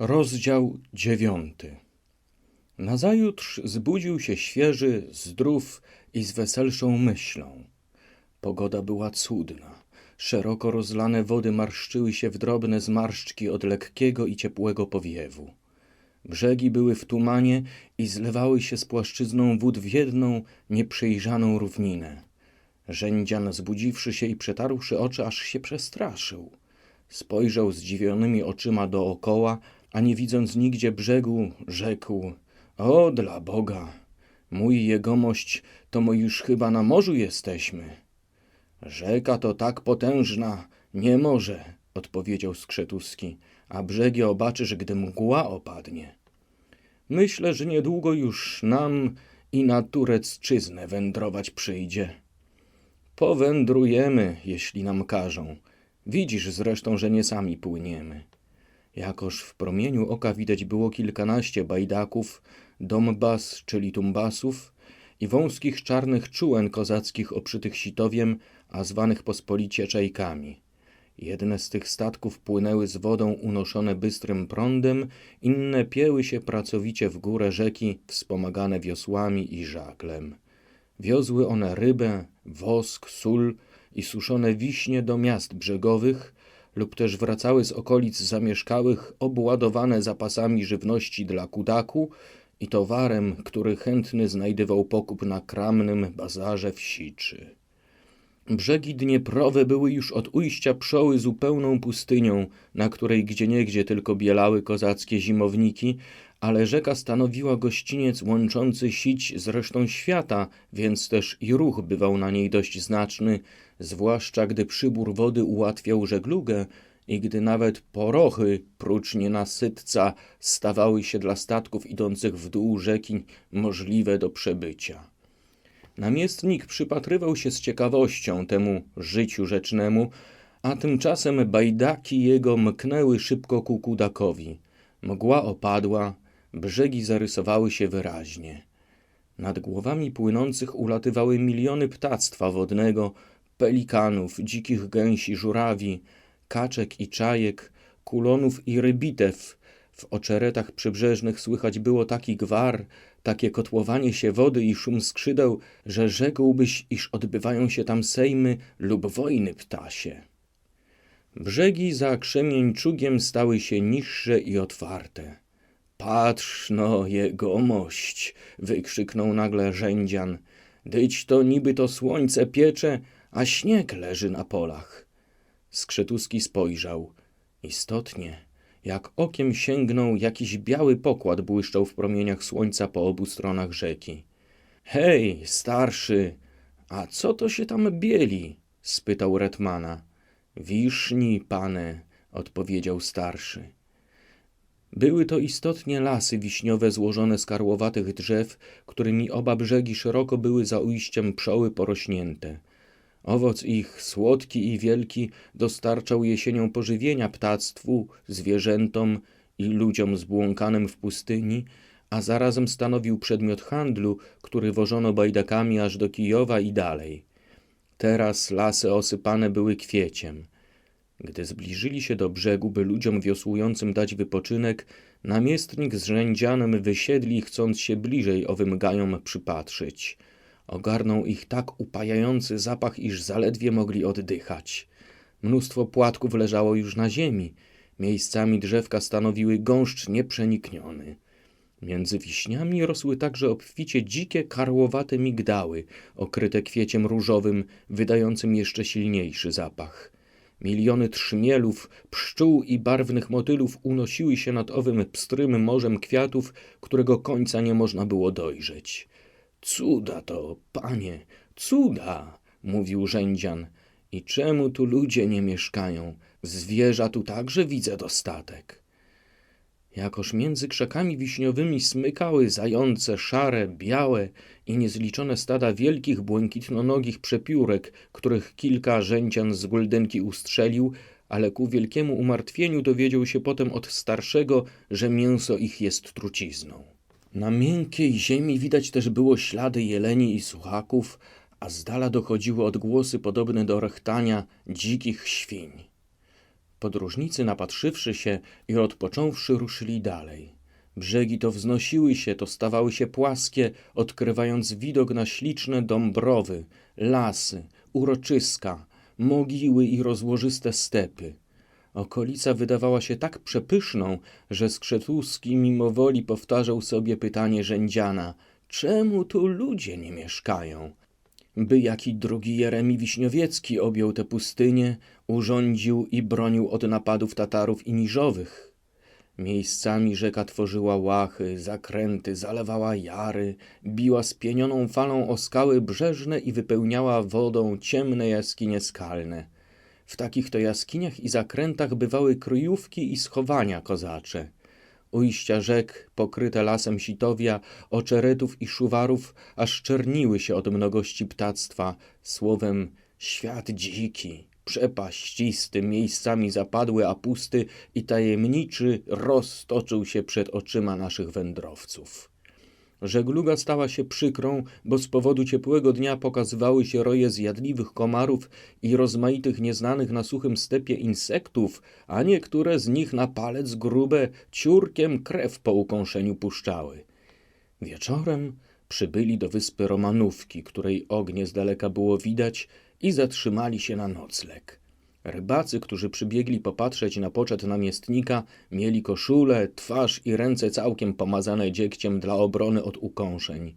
Rozdział dziewiąty. Nazajutrz zbudził się świeży, zdrów i z weselszą myślą. Pogoda była cudna. Szeroko rozlane wody marszczyły się w drobne zmarszczki od lekkiego i ciepłego powiewu. Brzegi były w tumanie i zlewały się z płaszczyzną wód w jedną, nieprzejrzaną równinę. Rzędzian, zbudziwszy się i przetarłszy oczy, aż się przestraszył. Spojrzał zdziwionymi oczyma dookoła, a nie widząc nigdzie brzegu, rzekł: O, dla Boga! Mój jegomość, to my już chyba na morzu jesteśmy. Rzeka to tak potężna, nie może, odpowiedział Skrzetuski, a brzegi obaczysz, gdy mgła opadnie. Myślę, że niedługo już nam i na Turecczyznę wędrować przyjdzie. Powędrujemy, jeśli nam każą. Widzisz zresztą, że nie sami płyniemy. Jakoż w promieniu oka widać było kilkanaście bajdaków, dombas, czyli tumbasów i wąskich czarnych czułen kozackich oprzytych sitowiem, a zwanych pospolicie czajkami. Jedne z tych statków płynęły z wodą unoszone bystrym prądem, inne pieły się pracowicie w górę rzeki, wspomagane wiosłami i żaglem. Wiozły one rybę, wosk, sól i suszone wiśnie do miast brzegowych, lub też wracały z okolic zamieszkałych obładowane zapasami żywności dla kudaku i towarem, który chętny znajdywał pokup na kramnym bazarze w Siczy. Brzegi Dnieprowe były już od ujścia pszoły zupełną pustynią, na której gdzieniegdzie tylko bielały kozackie zimowniki, ale rzeka stanowiła gościniec łączący sić z resztą świata, więc też i ruch bywał na niej dość znaczny, zwłaszcza gdy przybór wody ułatwiał żeglugę i gdy nawet porochy, prócz nienasytca, stawały się dla statków idących w dół rzeki możliwe do przebycia. Namiestnik przypatrywał się z ciekawością temu życiu rzecznemu, a tymczasem bajdaki jego mknęły szybko ku kudakowi. Mgła opadła, brzegi zarysowały się wyraźnie. Nad głowami płynących ulatywały miliony ptactwa wodnego, pelikanów, dzikich gęsi, żurawi, kaczek i czajek, kulonów i rybitew. W oczeretach przybrzeżnych słychać było taki gwar, takie kotłowanie się wody i szum skrzydeł, że rzekłbyś, iż odbywają się tam sejmy lub wojny ptasie. Brzegi za krzemieńczugiem stały się niższe i otwarte. Patrz no, jegomość! wykrzyknął nagle rzędzian. Dyć to niby to słońce piecze, a śnieg leży na polach. Skrzetuski spojrzał. Istotnie, jak okiem sięgnął, jakiś biały pokład błyszczał w promieniach słońca po obu stronach rzeki. Hej, starszy, a co to się tam bieli? spytał Retmana. Wiszni, pane, odpowiedział starszy. Były to istotnie lasy wiśniowe złożone z karłowatych drzew, którymi oba brzegi szeroko były za ujściem pszoły porośnięte. Owoc ich, słodki i wielki, dostarczał jesienią pożywienia ptactwu, zwierzętom i ludziom zbłąkanym w pustyni, a zarazem stanowił przedmiot handlu, który wożono bajdakami aż do Kijowa i dalej. Teraz lasy osypane były kwieciem. Gdy zbliżyli się do brzegu, by ludziom wiosłującym dać wypoczynek, namiestnik z rzędzianem wysiedli, chcąc się bliżej owym gajom przypatrzeć. Ogarnął ich tak upajający zapach, iż zaledwie mogli oddychać. Mnóstwo płatków leżało już na ziemi. Miejscami drzewka stanowiły gąszcz nieprzenikniony. Między wiśniami rosły także obficie dzikie, karłowate migdały, okryte kwieciem różowym, wydającym jeszcze silniejszy zapach. Miliony trzmielów, pszczół i barwnych motylów unosiły się nad owym pstrym morzem kwiatów, którego końca nie można było dojrzeć. Cuda to, panie, cuda, mówił rzędzian. I czemu tu ludzie nie mieszkają? Zwierza tu także widzę dostatek. Jakoż między krzakami wiśniowymi smykały zające, szare, białe i niezliczone stada wielkich, błękitnonogich przepiórek, których kilka rzędzian z guldynki ustrzelił, ale ku wielkiemu umartwieniu dowiedział się potem od starszego, że mięso ich jest trucizną. Na miękkiej ziemi widać też było ślady jeleni i suchaków, a z dala dochodziły odgłosy podobne do rechtania dzikich świń. Podróżnicy, napatrzywszy się i odpocząwszy, ruszyli dalej. Brzegi to wznosiły się, to stawały się płaskie, odkrywając widok na śliczne dąbrowy, lasy, uroczyska, mogiły i rozłożyste stepy. Okolica wydawała się tak przepyszną, że Skrzetuski mimowoli powtarzał sobie pytanie rzędziana: czemu tu ludzie nie mieszkają? By jaki drugi Jeremi Wiśniowiecki objął tę pustynię, urządził i bronił od napadów Tatarów i Niżowych. Miejscami rzeka tworzyła łachy, zakręty, zalewała jary, biła spienioną falą o skały brzeżne i wypełniała wodą ciemne jaskinie skalne. W takich to jaskiniach i zakrętach bywały kryjówki i schowania kozacze. Ujścia rzek, pokryte lasem sitowia, oczeretów i szuwarów, aż czerniły się od mnogości ptactwa, słowem świat dziki, przepaścisty, miejscami zapadły, a pusty i tajemniczy roztoczył się przed oczyma naszych wędrowców. Żegluga stała się przykrą, bo z powodu ciepłego dnia pokazywały się roje zjadliwych komarów i rozmaitych nieznanych na suchym stepie insektów, a niektóre z nich na palec grube ciurkiem krew po ukąszeniu puszczały. Wieczorem przybyli do wyspy Romanówki, której ognie z daleka było widać i zatrzymali się na nocleg. Rybacy, którzy przybiegli popatrzeć na poczet namiestnika, mieli koszule, twarz i ręce całkiem pomazane dziegciem dla obrony od ukąszeń.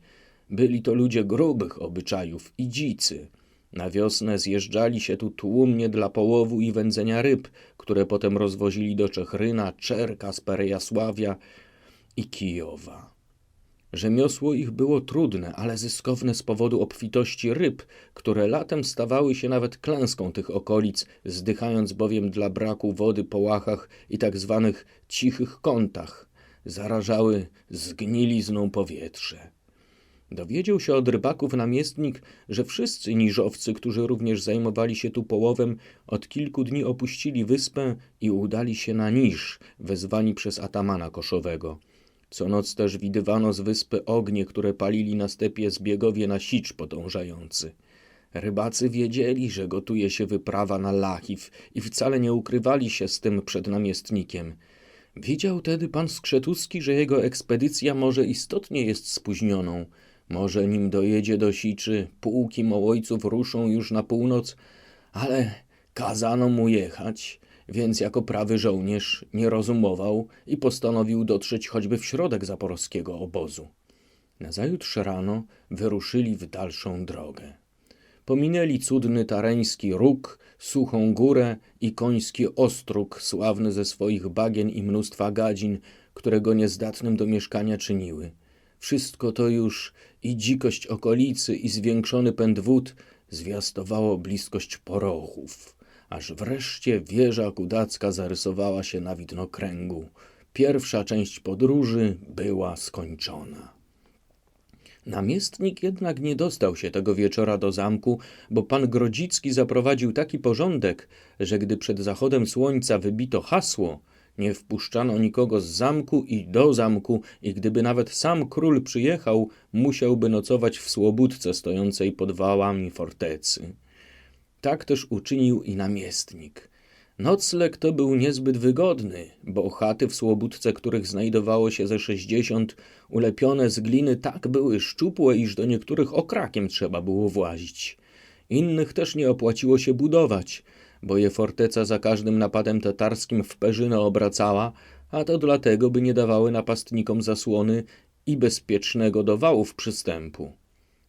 Byli to ludzie grubych obyczajów i dzicy. Na wiosnę zjeżdżali się tu tłumnie dla połowu i wędzenia ryb, które potem rozwozili do Czechryna, Czerka, Sperejasławia i Kijowa. Rzemiosło ich było trudne, ale zyskowne z powodu obfitości ryb, które latem stawały się nawet klęską tych okolic, zdychając bowiem dla braku wody po łachach i tak zwanych cichych kątach. Zarażały zgnilizną powietrze. Dowiedział się od rybaków namiestnik, że wszyscy niżowcy, którzy również zajmowali się tu połowem, od kilku dni opuścili wyspę i udali się na Niż, wezwani przez atamana koszowego. Co noc też widywano z wyspy ognie, które palili na stepie zbiegowie na sicz podążający. Rybacy wiedzieli, że gotuje się wyprawa na Lachiw i wcale nie ukrywali się z tym przed namiestnikiem. Widział tedy pan Skrzetuski, że jego ekspedycja może istotnie jest spóźnioną. Może nim dojedzie do Siczy, pułki Mołojców ruszą już na północ, ale kazano mu jechać, więc jako prawy żołnierz nie rozumował i postanowił dotrzeć choćby w środek zaporowskiego obozu. Nazajutrz rano wyruszyli w dalszą drogę. Pominęli cudny tareński róg, suchą górę i koński ostróg, sławny ze swoich bagien i mnóstwa gadzin, które go niezdatnym do mieszkania czyniły. Wszystko to już i dzikość okolicy, i zwiększony pęd wód zwiastowało bliskość porochów aż wreszcie wieża kudacka zarysowała się na widnokręgu. Pierwsza część podróży była skończona. Namiestnik jednak nie dostał się tego wieczora do zamku, bo pan Grodzicki zaprowadził taki porządek, że gdy przed zachodem słońca wybito hasło, nie wpuszczano nikogo z zamku i do zamku, i gdyby nawet sam król przyjechał, musiałby nocować w słobódce stojącej pod wałami fortecy. Tak też uczynił i namiestnik. Nocleg to był niezbyt wygodny, bo chaty w Słobódce, których znajdowało się ze sześćdziesiąt, ulepione z gliny tak były szczupłe, iż do niektórych okrakiem trzeba było włazić. Innych też nie opłaciło się budować, bo je forteca za każdym napadem tatarskim w perzynę obracała, a to dlatego, by nie dawały napastnikom zasłony i bezpiecznego do wałów przystępu.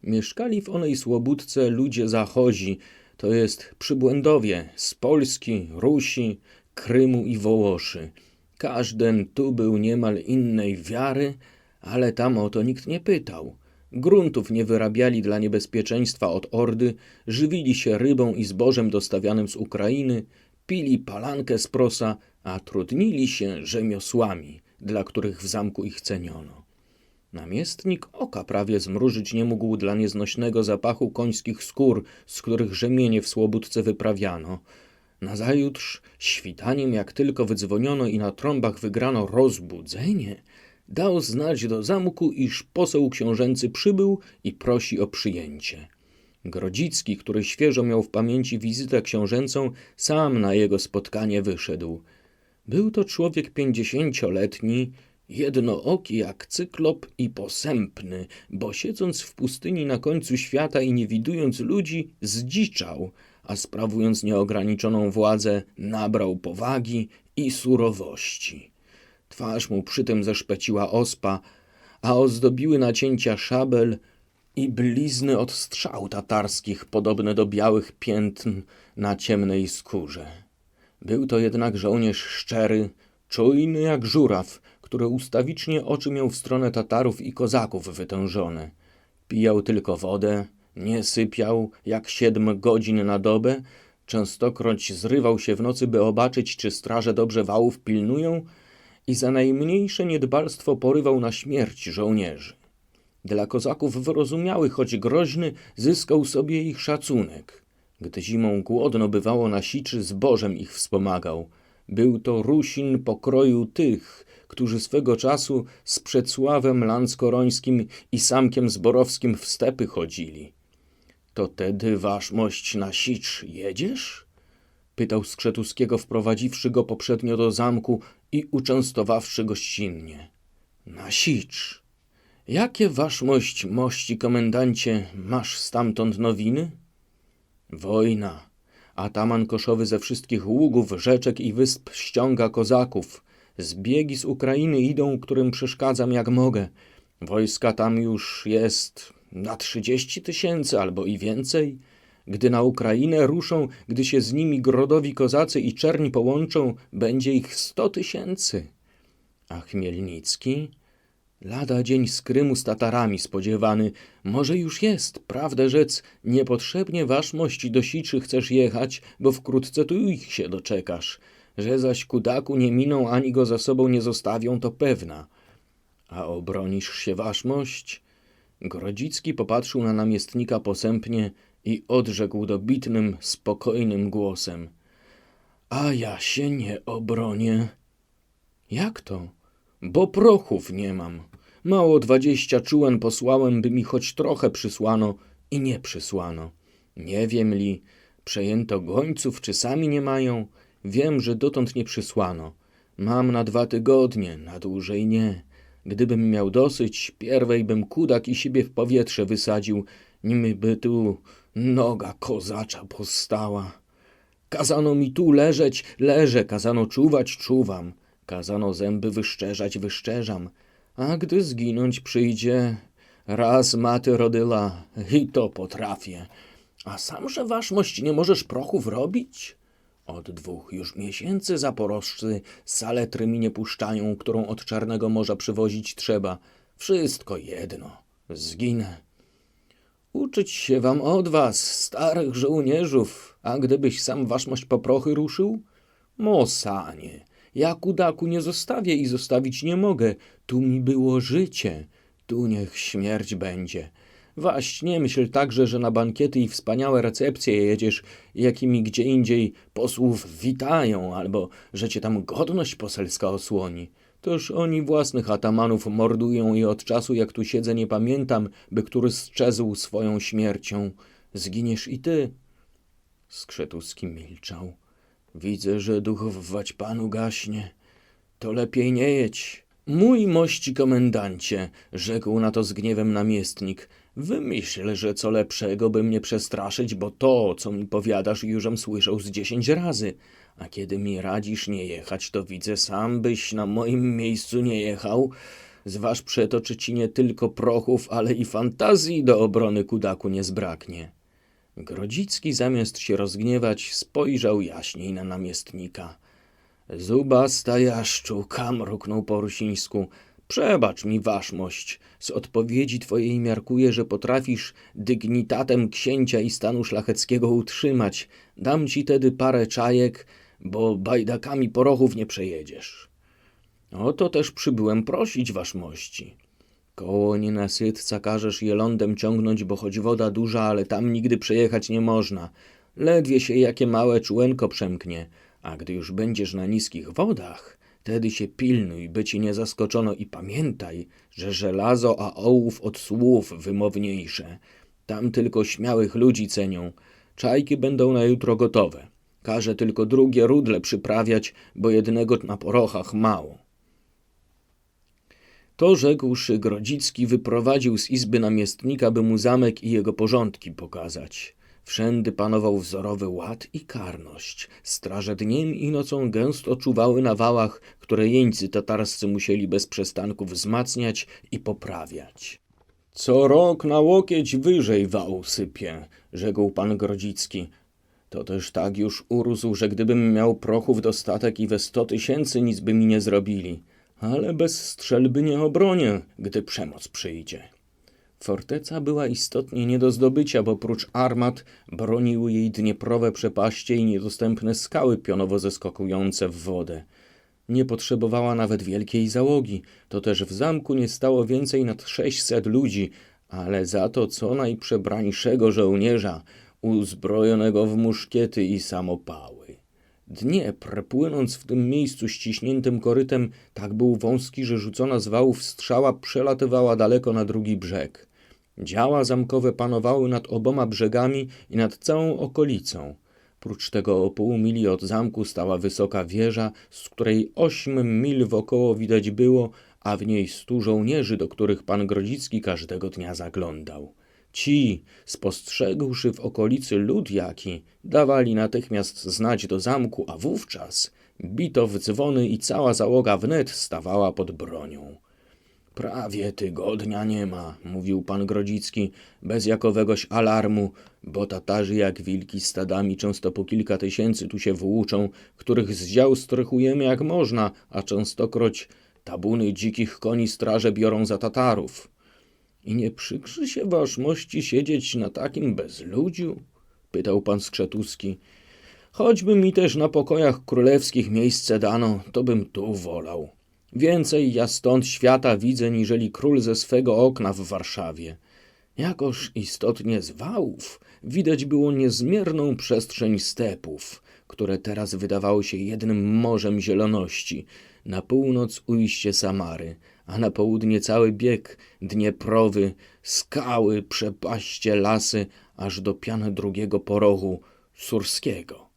Mieszkali w onej Słobódce ludzie zachodzi, to jest przybłędowie z Polski, Rusi, Krymu i Wołoszy. Każden tu był niemal innej wiary, ale tam o to nikt nie pytał. Gruntów nie wyrabiali dla niebezpieczeństwa od Ordy, żywili się rybą i zbożem dostawianym z Ukrainy, pili palankę z prosa, a trudnili się rzemiosłami, dla których w zamku ich ceniono. Namiestnik oka prawie zmrużyć nie mógł dla nieznośnego zapachu końskich skór, z których rzemienie w Słobódce wyprawiano. Nazajutrz, świtaniem jak tylko wydzwoniono i na trąbach wygrano rozbudzenie, dał znać do zamku, iż poseł książęcy przybył i prosi o przyjęcie. Grodzicki, który świeżo miał w pamięci wizytę książęcą, sam na jego spotkanie wyszedł. Był to człowiek pięćdziesięcioletni, jednooki jak cyklop i posępny, bo siedząc w pustyni na końcu świata i nie widując ludzi, zdziczał, a sprawując nieograniczoną władzę, nabrał powagi i surowości. Twarz mu przytem zeszpeciła ospa, a ozdobiły nacięcia szabel i blizny od strzał tatarskich, podobne do białych piętn na ciemnej skórze. Był to jednak żołnierz szczery, czujny jak żuraw, który ustawicznie oczy miał w stronę Tatarów i kozaków wytężone. Pijał tylko wodę, nie sypiał jak siedm godzin na dobę, częstokroć zrywał się w nocy, by obaczyć, czy straże dobrze wałów pilnują i za najmniejsze niedbalstwo porywał na śmierć żołnierzy. Dla kozaków wyrozumiały, choć groźny, zyskał sobie ich szacunek. Gdy zimą głodno bywało na siczy, zbożem ich wspomagał. Był to Rusin pokroju tych, którzy swego czasu z Przedsławem Lanskorońskim i Samkiem Zborowskim w stepy chodzili. To tedy, waszmość, na sicz jedziesz? Pytał Skrzetuskiego, wprowadziwszy go poprzednio do zamku i uczęstowawszy gościnnie. Na sicz. Jakie waszmość, mości komendancie, masz stamtąd nowiny? Wojna. Ataman koszowy ze wszystkich ługów, rzeczek i wysp ściąga kozaków. Zbiegi z Ukrainy idą, którym przeszkadzam jak mogę. Wojska tam już jest na trzydzieści tysięcy albo i więcej. Gdy na Ukrainę ruszą, gdy się z nimi grodowi kozacy i czerni połączą, będzie ich sto tysięcy. A Chmielnicki? Lada dzień z Krymu z Tatarami spodziewany. Może już jest, prawdę rzec, niepotrzebnie waszmości do Siczy chcesz jechać, bo wkrótce tu ich się doczekasz. Że zaś kudaku nie miną, ani go za sobą nie zostawią, to pewna. A obronisz się waszmość? Grodzicki popatrzył na namiestnika posępnie i odrzekł dobitnym, spokojnym głosem. A ja się nie obronię. Jak to? Bo prochów nie mam. Mało dwadzieścia czułem posłałem, by mi choć trochę przysłano i nie przysłano. Nie wiem li, przejęto gońców, czy sami nie mają. Wiem, że dotąd nie przysłano. Mam na dwa tygodnie, na dłużej nie. Gdybym miał dosyć, pierwej bym kudak i siebie w powietrze wysadził, nim by tu noga kozacza postała. Kazano mi tu leżeć, leżę, kazano czuwać, czuwam. Kazano zęby wyszczerzać, wyszczerzam. A gdy zginąć przyjdzie, raz maty rodyla i to potrafię. A samże waszmość nie możesz prochów robić? Od dwóch już miesięcy zaporożcy saletry mi nie puszczają, którą od Czarnego Morza przywozić trzeba. Wszystko jedno. Zginę. Uczyć się wam od was, starych żołnierzów, a gdybyś sam waszmość po prochy ruszył? Mosanie, ja kudaku nie zostawię i zostawić nie mogę. Tu mi było życie, tu niech śmierć będzie. Waś, nie myśl także, że na bankiety i wspaniałe recepcje jedziesz, jakimi gdzie indziej posłów witają, albo że cię tam godność poselska osłoni. Toż oni własnych atamanów mordują i od czasu, jak tu siedzę, nie pamiętam, by który strzezł swoją śmiercią. Zginiesz i ty. Skrzetuski milczał. Widzę, że duch w waćpanu gaśnie. To lepiej nie jedź. Mój mości komendancie, rzekł na to z gniewem namiestnik, wymyśl, że co lepszego, by mnie przestraszyć, bo to, co mi powiadasz, jużem słyszał z dziesięć razy. A kiedy mi radzisz nie jechać, to widzę sam, byś na moim miejscu nie jechał. Zważ przeto, czy ci nie tylko prochów, ale i fantazji do obrony kudaku nie zbraknie. Grodzicki zamiast się rozgniewać, spojrzał jaśniej na namiestnika. Zubasta jaszczu, mruknął po rusińsku. Przebacz mi, waszmość. Z odpowiedzi twojej miarkuję, że potrafisz dygnitatem księcia i stanu szlacheckiego utrzymać. Dam ci tedy parę czajek, bo bajdakami porochów nie przejedziesz. Oto też przybyłem prosić waszmości. Koło nienasytca każesz je lądem ciągnąć, bo choć woda duża, ale tam nigdy przejechać nie można. Ledwie się jakie małe czółenko przemknie, a gdy już będziesz na niskich wodach, tedy się pilnuj, by ci nie zaskoczono i pamiętaj, że żelazo a ołów od słów wymowniejsze. Tam tylko śmiałych ludzi cenią. Czajki będą na jutro gotowe. Każe tylko drugie rudle przyprawiać, bo jednego na porochach mało. To rzekłszy, Grodzicki wyprowadził z izby namiestnika, by mu zamek i jego porządki pokazać. Wszędy panował wzorowy ład i karność. Straże dniem i nocą gęsto czuwały na wałach, które jeńcy tatarscy musieli bez przestanku wzmacniać i poprawiać. Co rok na łokieć wyżej wał sypie, rzekł pan Grodzicki. To też tak już urósł, że gdybym miał prochów dostatek i we sto tysięcy nic by mi nie zrobili. Ale bez strzelby nie obronię, gdy przemoc przyjdzie. Forteca była istotnie nie do zdobycia, bo prócz armat broniły jej dnieprowe przepaście i niedostępne skały pionowo zeskakujące w wodę. Nie potrzebowała nawet wielkiej załogi, to też w zamku nie stało więcej nad sześćset ludzi, ale za to co najprzebrańszego żołnierza, uzbrojonego w muszkiety i samopały. Dniepr, płynąc w tym miejscu ściśniętym korytem, tak był wąski, że rzucona z wałów strzała przelatywała daleko na drugi brzeg. Działa zamkowe panowały nad oboma brzegami i nad całą okolicą. Prócz tego o pół mili od zamku stała wysoka wieża, z której ośm mil wokoło widać było, a w niej stu żołnierzy, do których pan Grodzicki każdego dnia zaglądał. Ci, spostrzegłszy w okolicy lud jaki, dawali natychmiast znać do zamku, a wówczas bito w dzwony i cała załoga wnet stawała pod bronią. Prawie tygodnia nie ma, mówił pan Grodzicki, bez jakowegoś alarmu, bo Tatarzy jak wilki stadami często po kilka tysięcy tu się włóczą, których z dział strychujemy jak można, a częstokroć tabuny dzikich koni straże biorą za Tatarów. I nie przykrzy się waszmości siedzieć na takim bezludziu? pytał pan Skrzetuski. Choćby mi też na pokojach królewskich miejsce dano, to bym tu wolał. Więcej ja stąd świata widzę, niżeli król ze swego okna w Warszawie. Jakoż istotnie z wałów widać było niezmierną przestrzeń stepów, które teraz wydawały się jednym morzem zieloności, na północ ujście Samary, a na południe cały bieg Dnieprowy, skały, przepaście, lasy, aż do pian drugiego porochu Surskiego.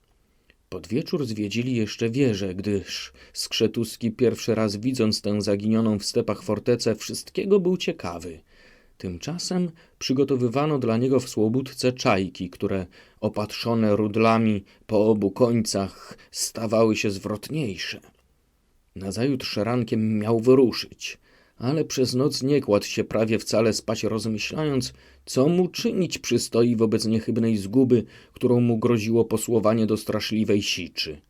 Pod wieczór zwiedzili jeszcze wieżę, gdyż Skrzetuski pierwszy raz widząc tę zaginioną w stepach fortecę, wszystkiego był ciekawy. Tymczasem przygotowywano dla niego w Słobódce czajki, które opatrzone rudlami po obu końcach stawały się zwrotniejsze. Nazajutrz rankiem miał wyruszyć, ale przez noc nie kładł się prawie wcale spać, rozmyślając, co mu czynić przystoi wobec niechybnej zguby, którą mu groziło posłowanie do straszliwej siczy.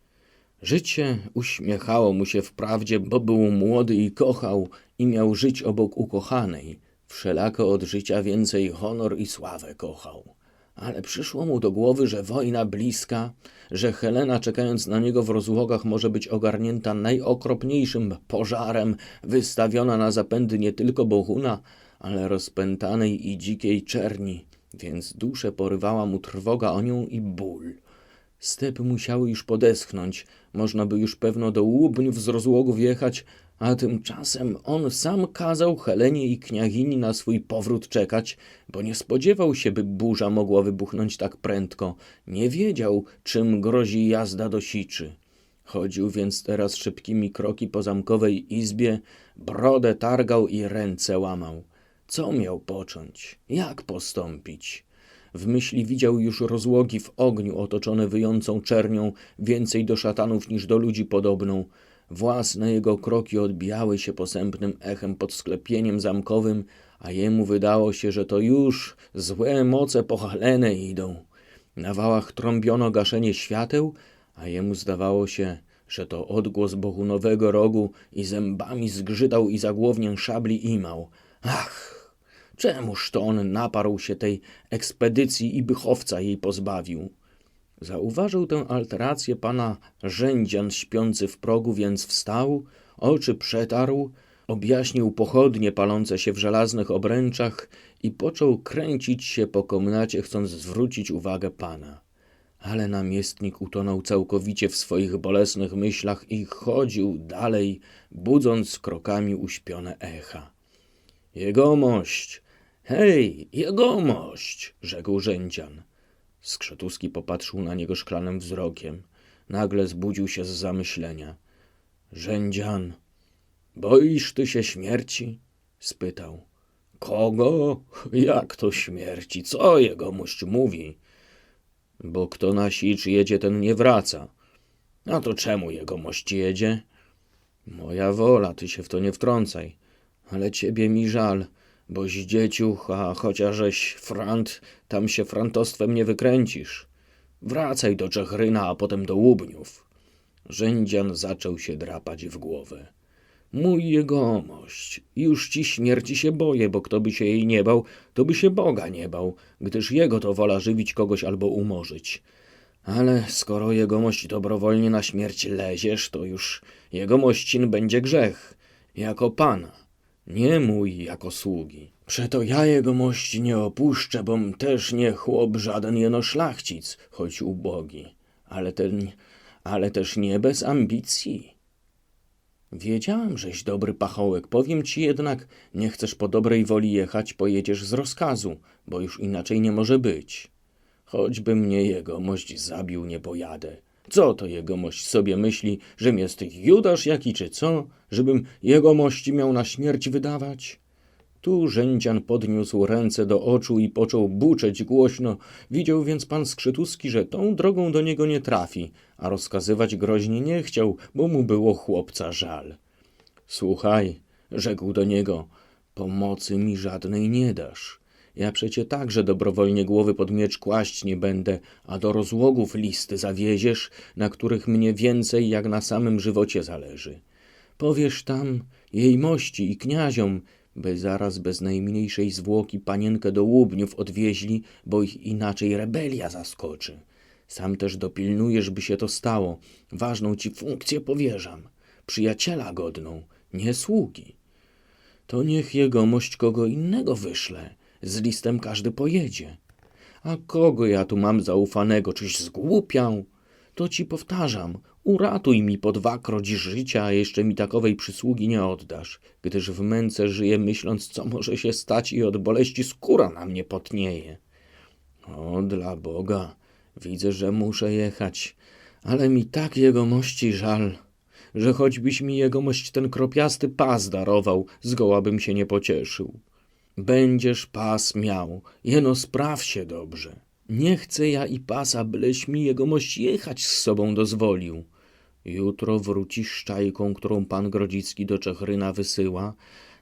Życie uśmiechało mu się wprawdzie, bo był młody i kochał i miał żyć obok ukochanej. Wszelako od życia więcej honor i sławę kochał. Ale przyszło mu do głowy, że wojna bliska, że Helena czekając na niego w rozłogach może być ogarnięta najokropniejszym pożarem, wystawiona na zapędy nie tylko Bohuna, ale rozpętanej i dzikiej czerni, więc duszę porywała mu trwoga o nią i ból. Stepy musiały już podeschnąć, można by już pewno do łubniów z rozłogów jechać, a tymczasem on sam kazał Helenie i kniagini na swój powrót czekać, bo nie spodziewał się, by burza mogła wybuchnąć tak prędko. Nie wiedział, czym grozi jazda do siczy. Chodził więc teraz szybkimi kroki po zamkowej izbie, brodę targał i ręce łamał. Co miał począć? Jak postąpić? W myśli widział już rozłogi w ogniu otoczone wyjącą czernią, więcej do szatanów niż do ludzi podobną. Własne jego kroki odbijały się posępnym echem pod sklepieniem zamkowym, a jemu wydało się, że to już złe moce pochalene idą. Na wałach trąbiono gaszenie świateł, a jemu zdawało się, że to odgłos bohunowego rogu i zębami zgrzytał i zagłownię szabli imał. Ach! Czemuż to on naparł się tej ekspedycji i bychowca jej pozbawił? Zauważył tę alterację pana rzędzian śpiący w progu, więc wstał, oczy przetarł, objaśnił pochodnie palące się w żelaznych obręczach i począł kręcić się po komnacie, chcąc zwrócić uwagę pana. Ale namiestnik utonął całkowicie w swoich bolesnych myślach i chodził dalej, budząc krokami uśpione echa. Jegomość, Hej, jegomość, rzekł rzędzian. Skrzetuski popatrzył na niego szklanym wzrokiem. Nagle zbudził się z zamyślenia. Rzędzian, boisz ty się śmierci? spytał. Kogo? Jak to śmierci? Co jegomość mówi? Bo kto na sicz jedzie, ten nie wraca. A to czemu jegomość jedzie? Moja wola, ty się w to nie wtrącaj. Ale ciebie mi żal, boś dzieciuch, a chociażeś frant, tam się frantostwem nie wykręcisz. Wracaj do Czechryna, a potem do Łubniów. Rzędzian zaczął się drapać w głowę. Mój jegomość, już ci śmierci się boję, bo kto by się jej nie bał, to by się Boga nie bał, gdyż jego to wola żywić kogoś albo umorzyć. Ale skoro jegomość dobrowolnie na śmierć leziesz, to już jegomościn będzie grzech, jako pana, nie mój jako sługi. Przeto ja jegomości nie opuszczę, bom też nie chłop żaden jeno szlachcic, choć ubogi, ale ten, ale też nie bez ambicji. Wiedziałem, żeś dobry pachołek. Powiem ci jednak, nie chcesz po dobrej woli jechać, pojedziesz z rozkazu, bo już inaczej nie może być. Choćby mnie jegomość zabił, nie pojadę. Co to jegomość sobie myśli, żem jest Judasz jaki czy co, żebym jegomości miał na śmierć wydawać? Tu rzędzian podniósł ręce do oczu i począł buczeć głośno. Widział więc pan Skrzytuski, że tą drogą do niego nie trafi, a rozkazywać groźnie nie chciał, bo mu było chłopca żal. Słuchaj, rzekł do niego, pomocy mi żadnej nie dasz. Ja przecie także dobrowolnie głowy pod miecz kłaść nie będę, a do rozłogów listy zawieziesz, na których mnie więcej jak na samym żywocie zależy. Powiesz tam jej mości i kniaziom, by zaraz bez najmniejszej zwłoki panienkę do łubniów odwieźli, bo ich inaczej rebelia zaskoczy. Sam też dopilnujesz, by się to stało. Ważną ci funkcję powierzam. Przyjaciela godną, nie sługi. To niech jegomość kogo innego wyszle. Z listem każdy pojedzie. A kogo ja tu mam zaufanego? Czyś zgłupiał? To ci powtarzam, uratuj mi po dwakroć życia, a jeszcze mi takowej przysługi nie oddasz, gdyż w męce żyję myśląc, co może się stać i od boleści skóra na mnie potnieje. O, dla Boga, widzę, że muszę jechać, ale mi tak jegomości żal, że choćbyś mi jegomość ten kropiasty pas darował, zgołabym się nie pocieszył. Będziesz pas miał, jeno spraw się dobrze. Nie chcę ja i pasa, byleś mi jegomość jechać z sobą dozwolił. Jutro wrócisz szczajką, którą pan Grodzicki do Czechryna wysyła.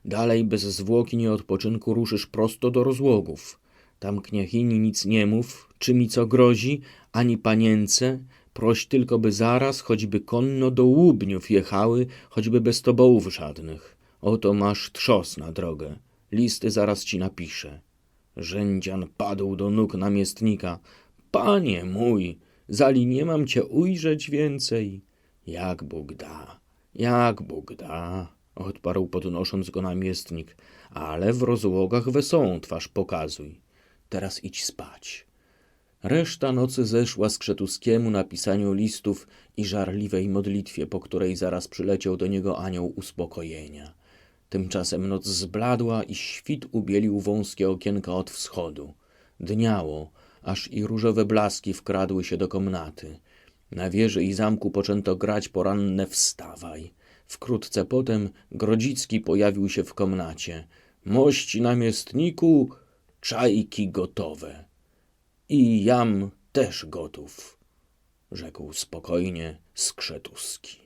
Dalej bez zwłoki nie odpoczynku ruszysz prosto do rozłogów. Tam kniachini nic nie mów, czy mi co grozi, ani panience. Proś tylko, by zaraz, choćby konno do łubniów jechały, choćby bez tobołów żadnych. Oto masz trzos na drogę. Listy zaraz ci napiszę. Rzędzian padł do nóg namiestnika. Panie mój, zali nie mam cię ujrzeć więcej. Jak Bóg da, jak Bóg da, odparł podnosząc go namiestnik, ale w rozłogach wesołą twarz pokazuj. Teraz idź spać. Reszta nocy zeszła Skrzetuskiemu na pisaniu listów i żarliwej modlitwie, po której zaraz przyleciał do niego anioł uspokojenia. Tymczasem noc zbladła i świt ubielił wąskie okienka od wschodu. Dniało, aż i różowe blaski wkradły się do komnaty. Na wieży i zamku poczęto grać poranne wstawaj. Wkrótce potem Grodzicki pojawił się w komnacie. Mości namiestniku, czajki gotowe. I jam też gotów, rzekł spokojnie Skrzetuski.